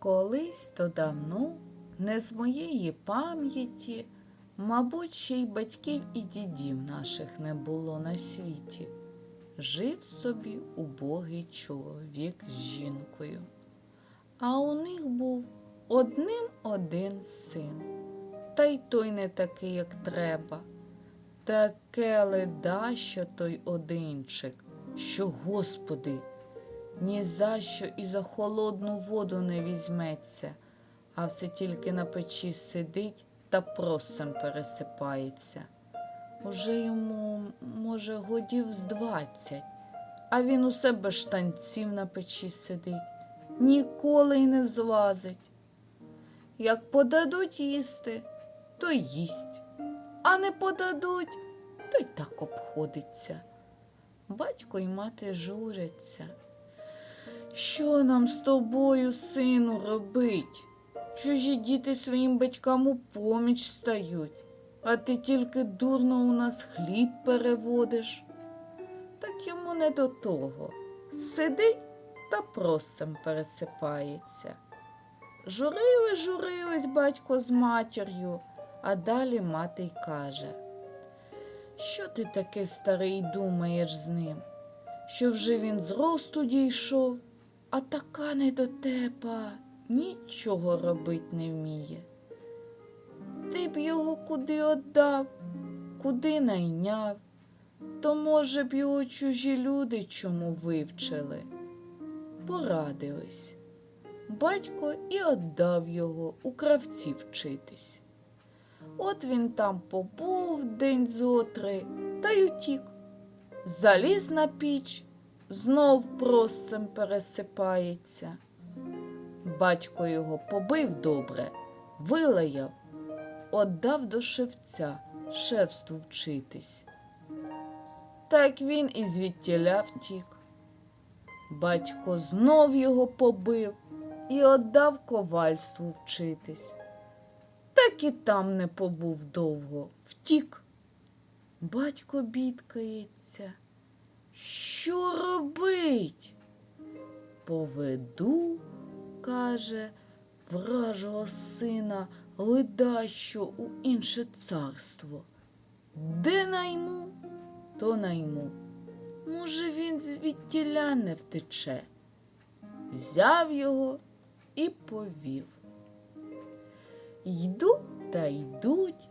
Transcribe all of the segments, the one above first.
Колись то давно, не з моєї пам'яті, мабуть, ще й батьків і дідів наших не було на світі. Жив собі убогий чоловік з жінкою. А у них був одним один син, та й той не такий, як треба. Таке леда, що той одинчик, що, Господи, ні за що і за холодну воду не візьметься, а все тільки на печі сидить та просом пересипається. Уже йому, може, годів з двадцять, а він усе без штанців на печі сидить, ніколи й не злазить. Як подадуть їсти, то їсть, а не подадуть, то й так обходиться. Батько й мати журяться. Що нам з тобою, сину, робить? Чужі діти своїм батькам у поміч стають, а ти тільки дурно у нас хліб переводиш. Так йому не до того. Сидить та просом пересипається. Журили, журились батько з матір'ю, а далі мати й каже. Що ти таке старий думаєш з ним? Що вже він з росту дійшов, а така недотепа нічого робить не вміє. Ти б його куди отдав, куди найняв, то, може б, його чужі люди чому вивчили. Порадились. Батько і отдав його у кравці вчитись. От він там побув день зотри та й утік. Заліз на піч, знов просцем пересипається. Батько його побив добре, вилаяв, отдав до шевця шефству вчитись. Так він і звідтіля втік. Батько знов його побив і отдав ковальству вчитись. Так і там не побув довго, втік. Батько бідкається. Що робить? Поведу, каже, вражого сина ледащо у інше царство. Де найму, то найму. Може, він звідтіля не втече. Взяв його і повів. Йду та йдуть,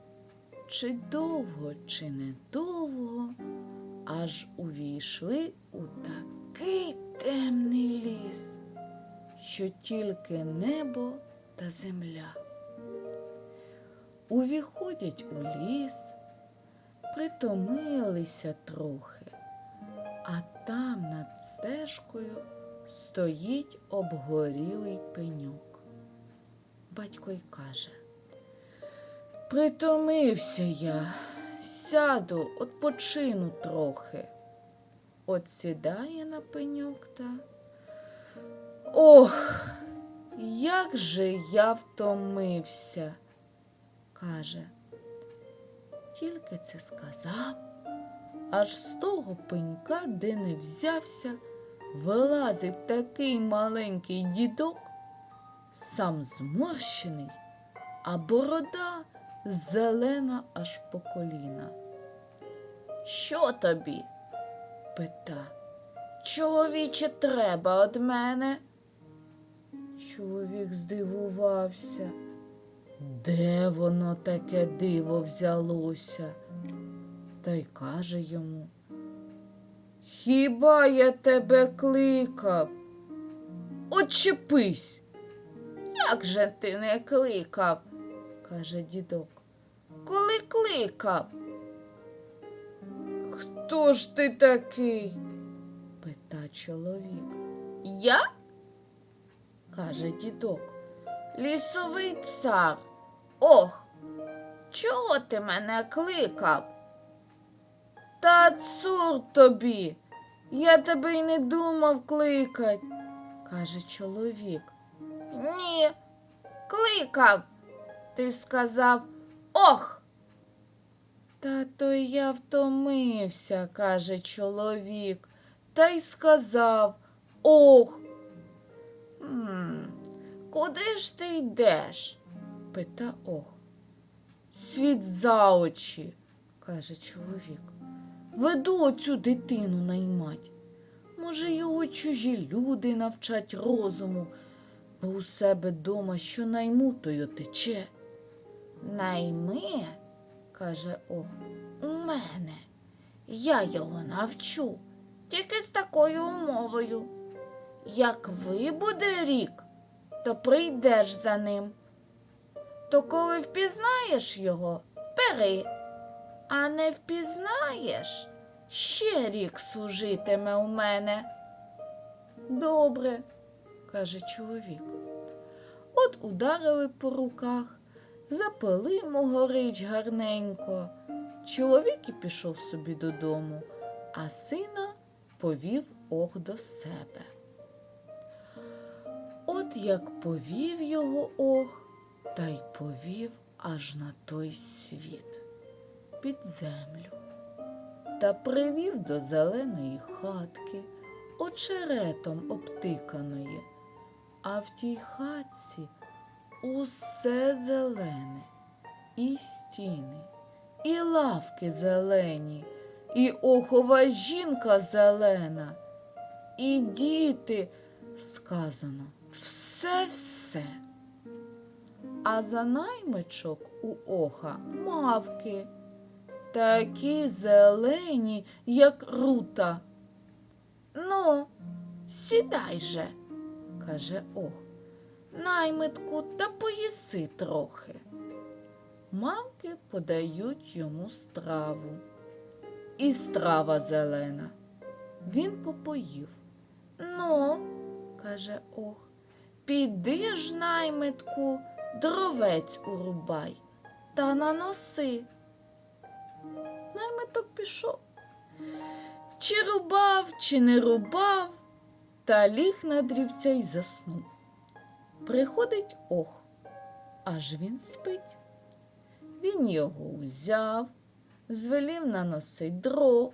чи довго, чи недовго, аж увійшли у такий темний ліс, що тільки небо та земля. Увіходять у ліс, притомилися трохи, а там над стежкою стоїть обгорілий пеньок. Батько й каже. Притомився я, сяду, odpoчину трохи. От сідає на пеньок та. Ох, як же я втомився, каже. Тільки це сказав, аж з того пенька, де не взявся, вилазить такий маленький дідок, сам зморщений, а борода зелена аж по коліна. Що тобі? пита. Чоловіче, треба од мене. Чоловік здивувався. Де воно таке диво взялося? Та й каже йому. Хіба я тебе кликав? Очепись. Як же ти не кликав? каже дідок. Коли кликав? Хто ж ти такий? пита чоловік. Я? каже дідок. Лісовий цар. Ох, чого ти мене кликав? Та цур тобі. Я тебе й не думав кликать, каже чоловік. Ні, кликав. Ти сказав ох. Та то я втомився, каже чоловік, та й сказав ох. м Куди ж ти йдеш? пита ох. Світ за очі, каже чоловік. Веду оцю дитину наймать. Може, його чужі люди навчать розуму, бо у себе дома що найму, то й отече. Найми, каже ох, у мене. Я його навчу, тільки з такою умовою. Як вибуде рік, то прийдеш за ним. То коли впізнаєш його, бери, а не впізнаєш, ще рік служитиме у мене. Добре, каже чоловік. От ударили по руках, запили йому горич гарненько. Чоловік і пішов собі додому, а сина повів ох до себе. От як повів його ох, та й повів аж на той світ, під землю, та привів до зеленої хатки, очеретом обтиканої, а в тій хатці усе зелене, і стіни, і лавки зелені, і охова жінка зелена, і діти, сказано, все-все. А за наймичок у оха мавки, такі зелені, як рута. Ну, сідай же, каже ох, наймитку та поїси трохи. Мавки подають йому страву. І страва зелена. Він попоїв. Ну, каже ох, піди ж, наймитку, дровець урубай та наноси. Наймиток пішов. Чи рубав, чи не рубав, та ліг на дрівця й заснув. Приходить ох, аж він спить. Він його узяв, звелів наносить дров,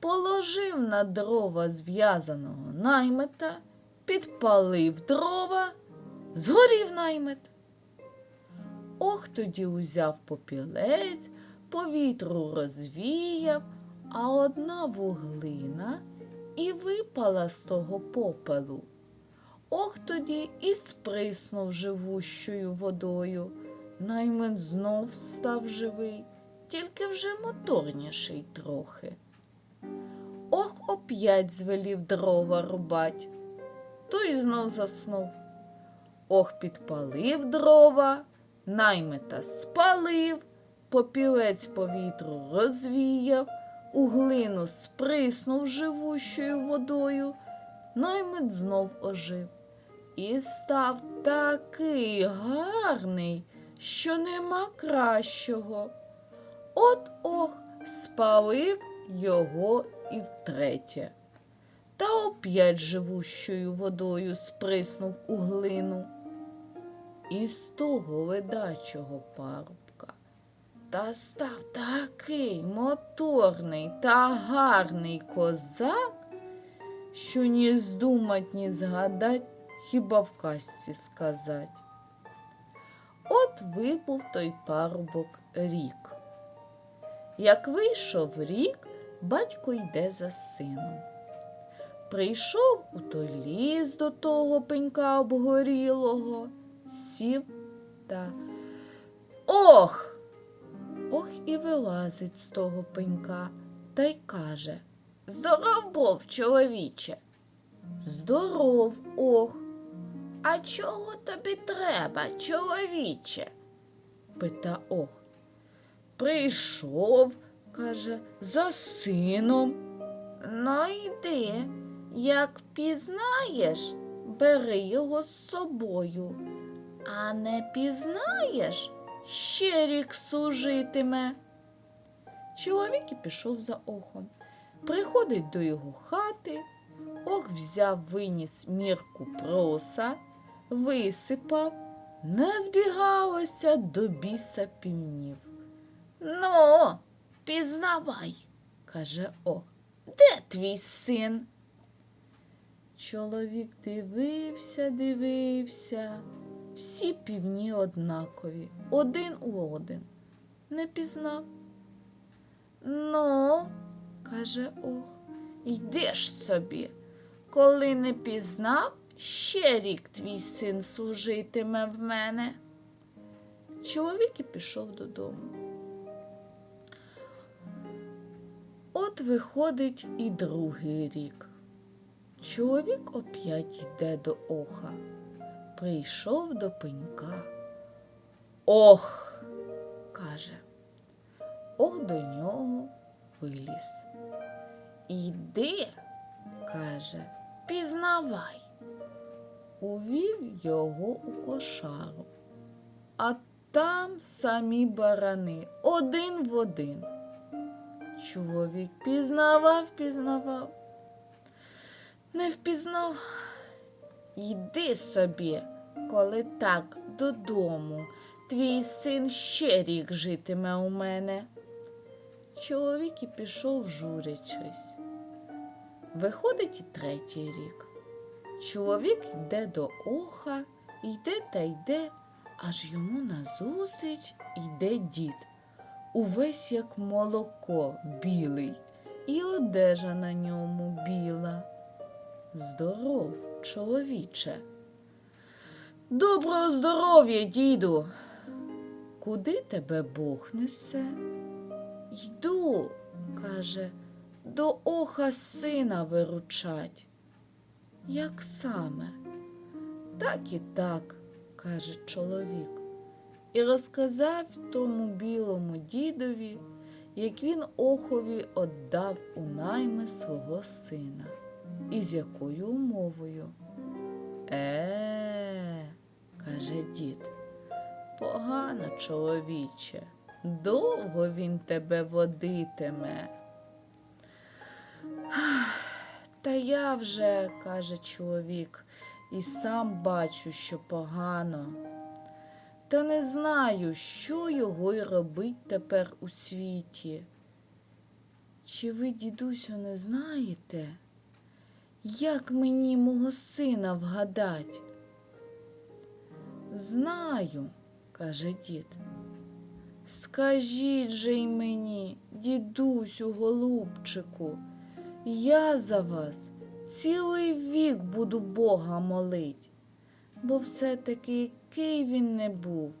положив на дрова зв'язаного наймета, підпалив дрова, згорів наймет. Ох тоді узяв попілець, повітру розвіяв, а одна вуглина і випала з того попелу. Ох тоді і сприснув живущою водою. Наймит знов став живий, тільки вже моторніший трохи. Ох оп'ять звелів дрова рубать, той знов заснув. Ох підпалив дрова, наймита спалив, попілець повітру розвіяв, у глину сприснув живущою водою, наймит знов ожив і став такий гарний, що нема кращого. От ох спалив його і втретє. Та оп'ять живущою водою сприснув у глину. І з того ледачого парубка та став такий моторний та гарний козак, що ні здумать, ні згадать, хіба в казці сказать. От випав той парубок рік. Як вийшов рік, батько йде за сином. Прийшов у той ліс до того пенька обгорілого, сів та ох! Ох і вилазить з того пенька та й каже Здоров був, чоловіче. Здоров, ох. А чого тобі треба, чоловіче? пита ох. Прийшов, каже, за сином. Ну йди, як пізнаєш, бери його з собою, а не пізнаєш, ще рік служитиме. Чоловік і пішов за охом. Приходить до його хати, ох взяв, виніс мірку проса, висипав, не збігалося до біса півнів. Ну, пізнавай, каже ох, де твій син? Чоловік дивився, дивився. Всі півні однакові, один у один. Не пізнав. Ну, каже ох, йдеш собі. Коли не пізнав, ще рік твій син служитиме в мене. Чоловік і пішов додому. От виходить і другий рік. Чоловік оп'ять йде до оха. Прийшов до пенька. Ох, каже. Ох до нього виліз. Іди, каже, пізнавай. Увів його у кошару, а там самі барани один в один. Чоловік пізнавав, пізнавав. Не впізнав. Йди собі, коли так додому. Твій син ще рік житиме у мене. Чоловік і пішов, журячись. Виходить і третій рік. Чоловік йде до оха, йде та йде, аж йому назустріч йде дід, увесь як молоко білий, і одежа на ньому біла. Здоров, чоловіче. Доброго здоров'я, діду. Куди тебе Бог несе? Йду, каже, до оха сина виручать. Як саме? Так і так, каже чоловік, і розказав тому білому дідові, як він охові отдав у найми свого сина. І з якою умовою? Е, каже дід, погано, чоловіче, довго він тебе водитиме. Та я вже, каже чоловік, і сам бачу, що погано. Та не знаю, що його й робить тепер у світі. Чи ви, дідусю, не знаєте? Як мені мого сина вгадать? Знаю, каже дід. Скажіть же й мені, дідусю, голубчику, я за вас цілий вік буду Бога молить, бо все-таки який він не був,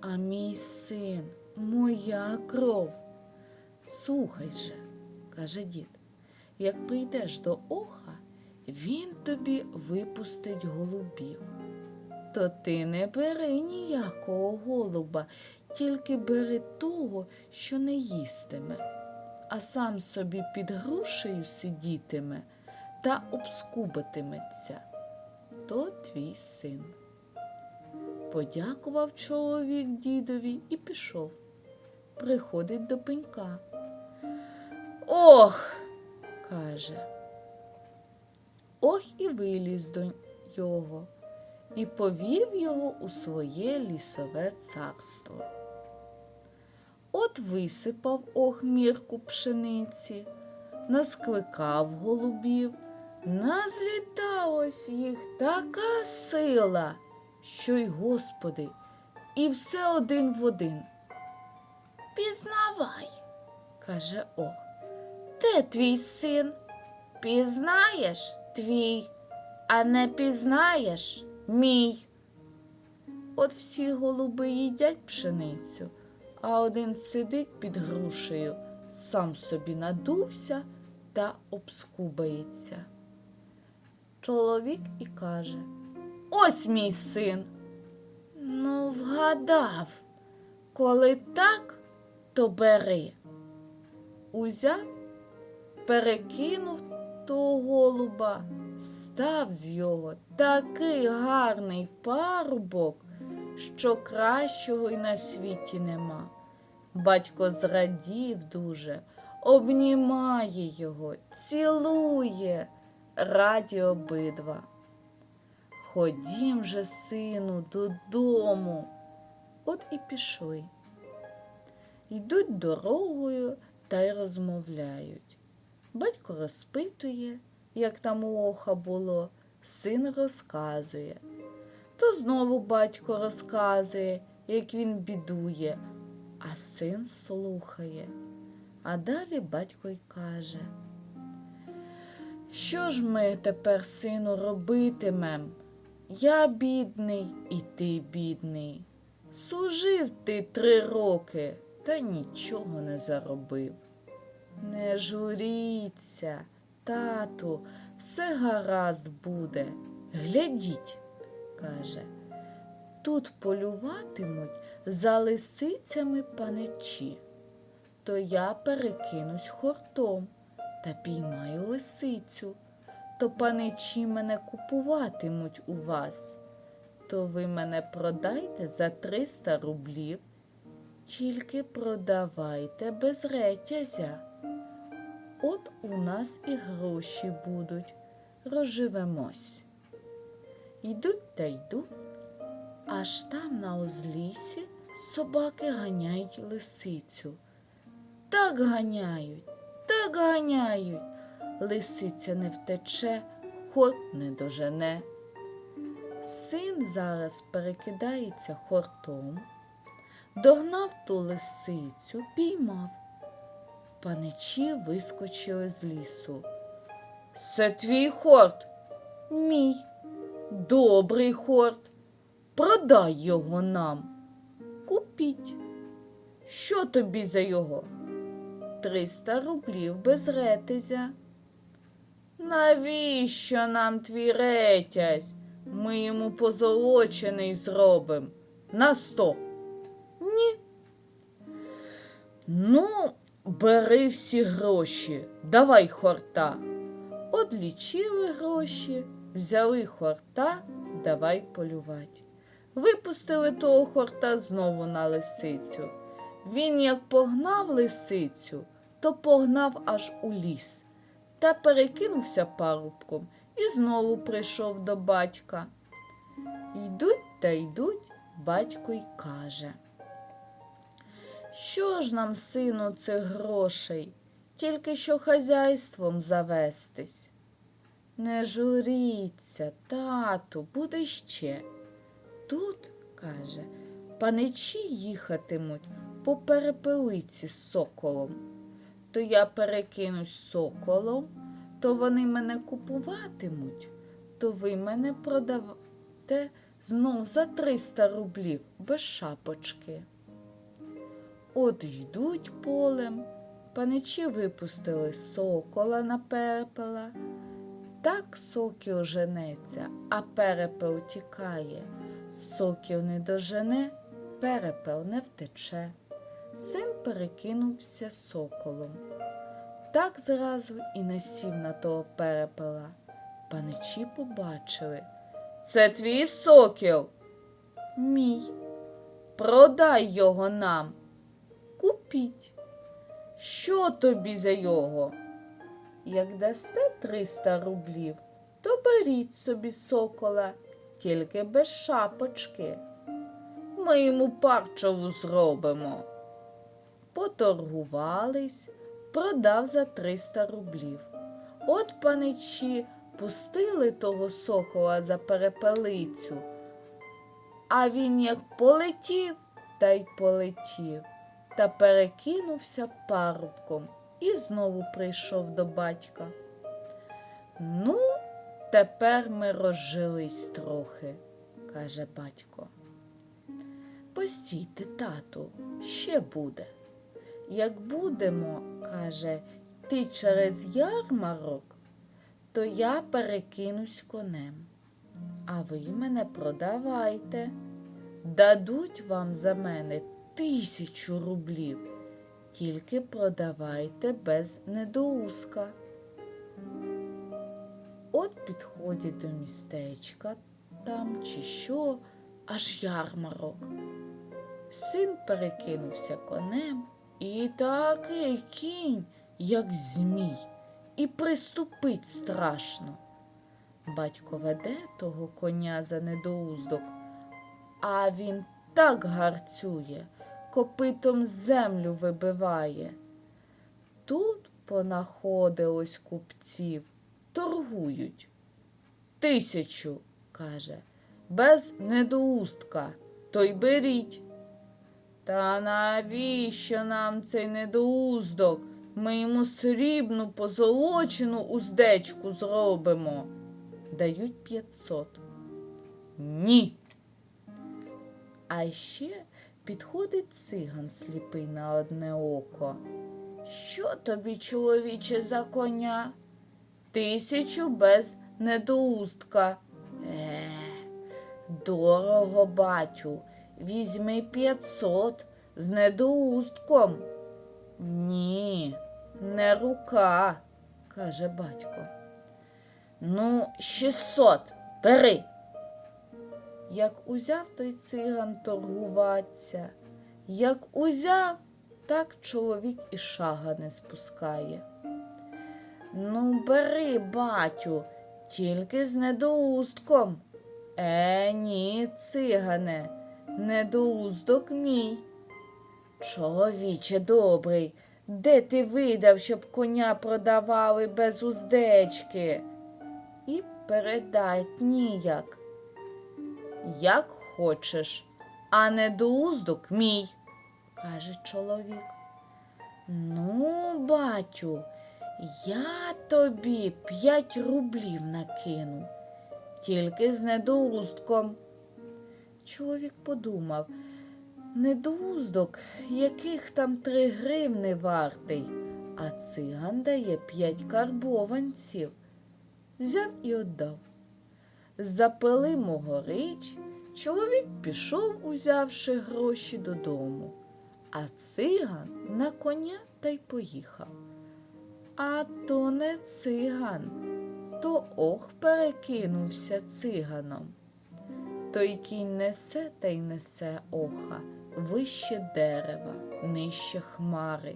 а мій син, моя кров. Слухай же, каже дід, як прийдеш до оха, він тобі випустить голубів. То ти не бери ніякого голуба, тільки бери того, що не їстиме, а сам собі під грушею сидітиме та обскубатиметься. То твій син. Подякував чоловік дідові і пішов. Приходить до пенька. Ох, каже. Ох і виліз до його і повів його у своє лісове царство. От висипав ох мірку пшениці, наскликав голубів, назліталось їх така сила, що й господи, і все один в один. Пізнавай, каже ох, де твій син? Пізнаєш твій, а не пізнаєш мій. От всі голуби їдять пшеницю, а один сидить під грушею, сам собі надувся та обскубається. Чоловік і каже Ось мій син. Ну, вгадав, коли так, то бери. Узяв, перекинув того голуба, став з його такий гарний парубок, що кращого й на світі нема. Батько зрадів дуже, обнімає його, цілує, раді обидва. Ходім же, сину, додому. От і пішли. Йдуть дорогою та й розмовляють. Батько розпитує, як там у оха було, син розказує. То знову батько розказує, як він бідує, а син слухає. А далі батько й каже. Що ж ми тепер, сину, робитимем? Я бідний і ти бідний. Служив ти три роки, та нічого не заробив. Не журіться, тату, все гаразд буде. Глядіть, каже, тут полюватимуть за лисицями паничі. То я перекинусь хортом та піймаю лисицю, то паничі мене купуватимуть у вас. То ви мене продайте за 300 рублів, тільки продавайте без ретязя. От у нас і гроші будуть, розживемось. Йдуть та йдуть, аж там на узлісі собаки ганяють лисицю. Так ганяють, так ганяють. Лисиця не втече, ход не дожене. Син зараз перекидається хортом, догнав ту лисицю, піймав. Паничі вискочили з лісу. Це твій хорт? Мій. Добрий хорт. Продай його нам. Купіть. Що тобі за його? Триста рублів без ретезя. Навіщо нам твій ретязь? Ми йому позолочений зробим. На сто. Ні. Ну, бери всі гроші, давай хорта. Одлічили гроші, взяли хорта, давай полювати. Випустили того хорта знову на лисицю. Він як погнав лисицю, то погнав аж у ліс та перекинувся парубком і знову прийшов до батька. Йдуть та йдуть, батько й каже. Що ж нам, сину, цих грошей, тільки що хазяйством завестись? Не журіться, тату, буде ще. Тут, каже, паничі їхатимуть по перепелиці з соколом. То я перекинусь соколом, то вони мене купуватимуть, то ви мене продавте знов за 300 рублів без шапочки. От йдуть полем, паничі випустили сокола на перепела. Так сокіл женеться, а перепел тікає. Сокіл не дожене, перепел не втече. Син перекинувся соколом. Так зразу і насів на того перепела. Паничі побачили. Це твій сокіл? Мій. Продай його нам. Купіть. Що тобі за його? Як дасте 300 рублів, то беріть собі сокола, тільки без шапочки. Ми йому парчову зробимо. Поторгувались, продав за 300 рублів. От паничі пустили того сокола за перепелицю, а він як полетів, та й полетів, та перекинувся парубком і знову прийшов до батька. Ну, тепер ми розжились трохи, каже батько. Постійте, тату, ще буде. Як будемо, каже, йти через ярмарок, то я перекинусь конем, а ви мене продавайте. Дадуть вам за мене тисячу рублів, тільки продавайте без недоуска. От підходять до містечка там чи що, аж ярмарок. Син перекинувся конем, і такий кінь, як змій, і приступить страшно. Батько веде того коня за недоуздок, а він так гарцює, копитом землю вибиває. Тут понаходилось купців, торгують. тисячу, каже, без недоустка, то й беріть. Та навіщо нам цей недоуздок? Ми йому срібну позолочену уздечку зробимо. Дають 500. Ні. А ще підходить циган сліпий на одне око. Що тобі, чоловіче, за коня? Тисячу без недоустка. Е, дорого, батю. Візьми п'ятсот з недоустком. Ні, не рука, каже батько. Ну, шістсот, бери. Як узяв той циган торгуватися, як узяв, так чоловік і шага не спускає. Ну, бери, батю, тільки з недоустком. Е, ні, цигане, недоуздок мій. Чоловіче добрий, де ти видав, щоб коня продавали без уздечки? І передать ніяк. Як хочеш, а недоуздок мій, каже чоловік. Ну, батю, я тобі п'ять рублів накину, тільки з недоустком. Чоловік подумав, недоуздок, яких там три гривни вартий, а циган дає п'ять карбованців. Взяв і отдав. Запили мого чоловік пішов, узявши гроші додому, а циган на коня та й поїхав. А то не циган, то ох перекинувся циганом. Той кінь несе та й несе оха, вище дерева, нижче хмари.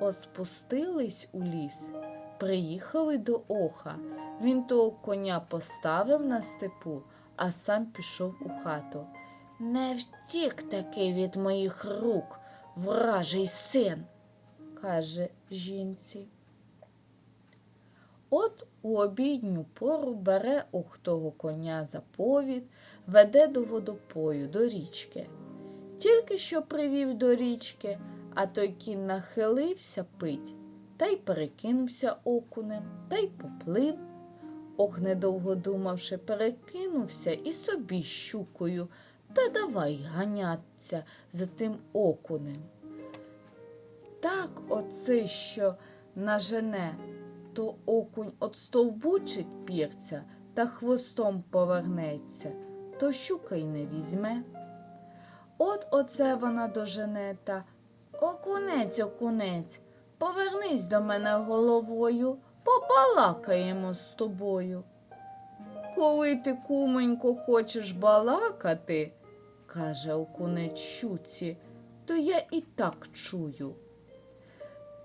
От спустились у ліс, приїхали до оха. Він того коня поставив на степу, а сам пішов у хату. Не втік таки від моїх рук, вражий син, каже жінці. От у обідню пору бере ох того коня за повід, веде до водопою, до річки. Тільки що привів до річки, а той кінь нахилився пить, та й перекинувся окунем, та й поплив. Ох, недовго думавши, перекинувся і собі щукою, та давай ганяться за тим окунем. Так оце, що нажене, то окунь отстовбучить пірця та хвостом повернеться, то щука й не візьме. От оце вона дожене та окунець, окунець, повернись до мене головою, побалакаємо з тобою. Коли ти, кумонько, хочеш балакати, каже окунець то я і так чую.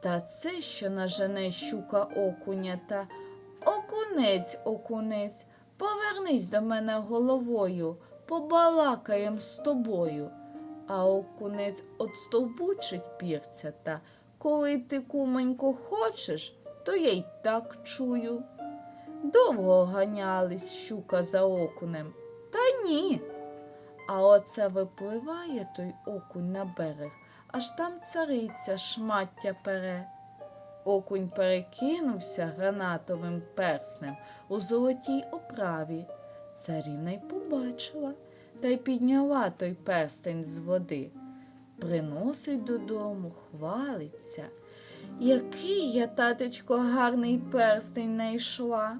Та це, що нажене щука окуня та окунець, окунець, повернись до мене головою, побалакаєм з тобою. А окунець отстовбучить пірця та коли ти, кумонько, хочеш, то я й так чую. Довго ганялись щука за окунем, та ні. А оце випливає той окунь на берег, аж там цариця шмаття пере. Окунь перекинувся гранатовим перснем у золотій оправі. Царівна й побачила та й підняла той перстень з води. Приносить додому, хвалиться. Який я, татечко, гарний перстень найшла.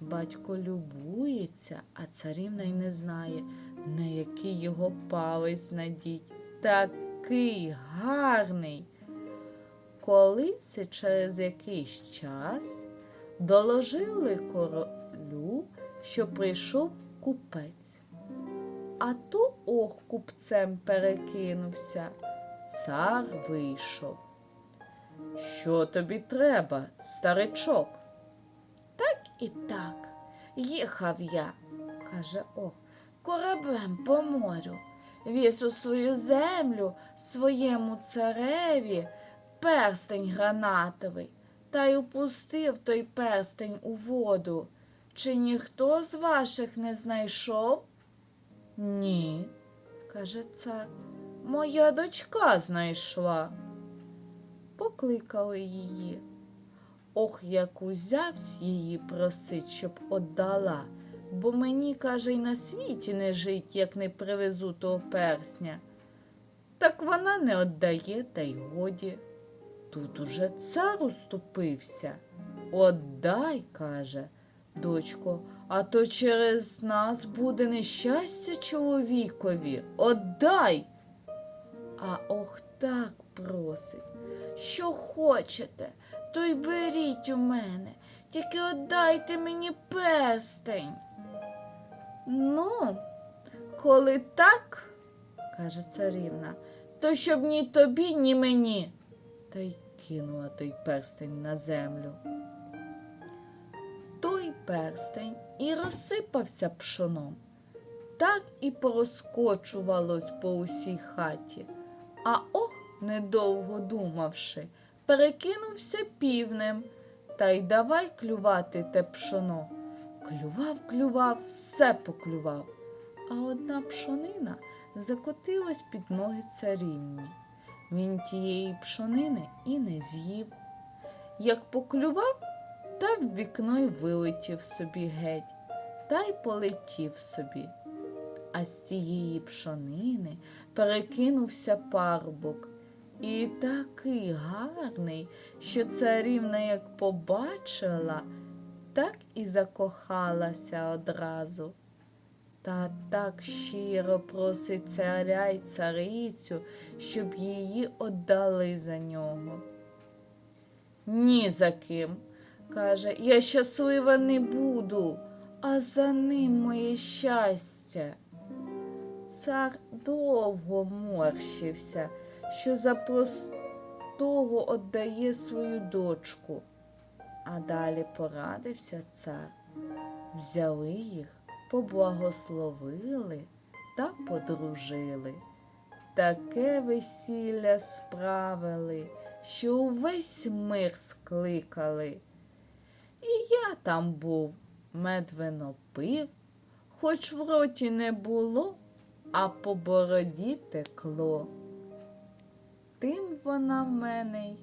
Батько любується, а царівна й не знає, на який його палець надіть. Такий гарний. Коли це через якийсь час доложили королю, що прийшов купець. А то ох купцем перекинувся. Цар вийшов. Що тобі треба, старичок? Так і так. Їхав я, каже ох, кораблем по морю, віз у свою землю своєму цареві перстень гранатовий, та й упустив той перстень у воду. Чи ніхто з ваших не знайшов? Ні, каже цар. Моя дочка знайшла. Покликали її. Ох, як узявсь її просить, щоб отдала, бо мені, каже, й на світі не жить, як не привезу того персня. Так вона не отдає, та й годі. Тут уже цар уступився. Отдай, каже, дочко, а то через нас буде нещастя чоловікові. Отдай. А ох так просить. Що хочете, то й беріть у мене, тільки отдайте мені перстень. Ну, коли так, каже царівна, то щоб ні тобі, ні мені. Та й кинула той перстень на землю. Той перстень і розсипався пшоном, так і порозкочувалось по усій хаті. А ох, недовго думавши, перекинувся півнем та й давай клювати те пшоно. Клював, клював, все поклював. А одна пшонина закотилась під ноги царівні. Він тієї пшонини і не з'їв. Як поклював, та в вікно й вилетів собі геть, та й полетів собі. А з тієї пшонини перекинувся парубок. І такий гарний, що царівна як побачила, так і закохалася одразу. Та так щиро просить царя й царицю, щоб її отдали за нього. Ні за ким, каже, я щаслива не буду, а за ним моє щастя. Цар довго морщився, що за простого отдає свою дочку. А далі порадився цар. Взяли їх, поблагословили та подружили. Таке весілля справили, що увесь мир скликали. І я там був, медвино пив, хоч в роті не було, а по бороді текло. Тим вона в мене й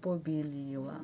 побіліла.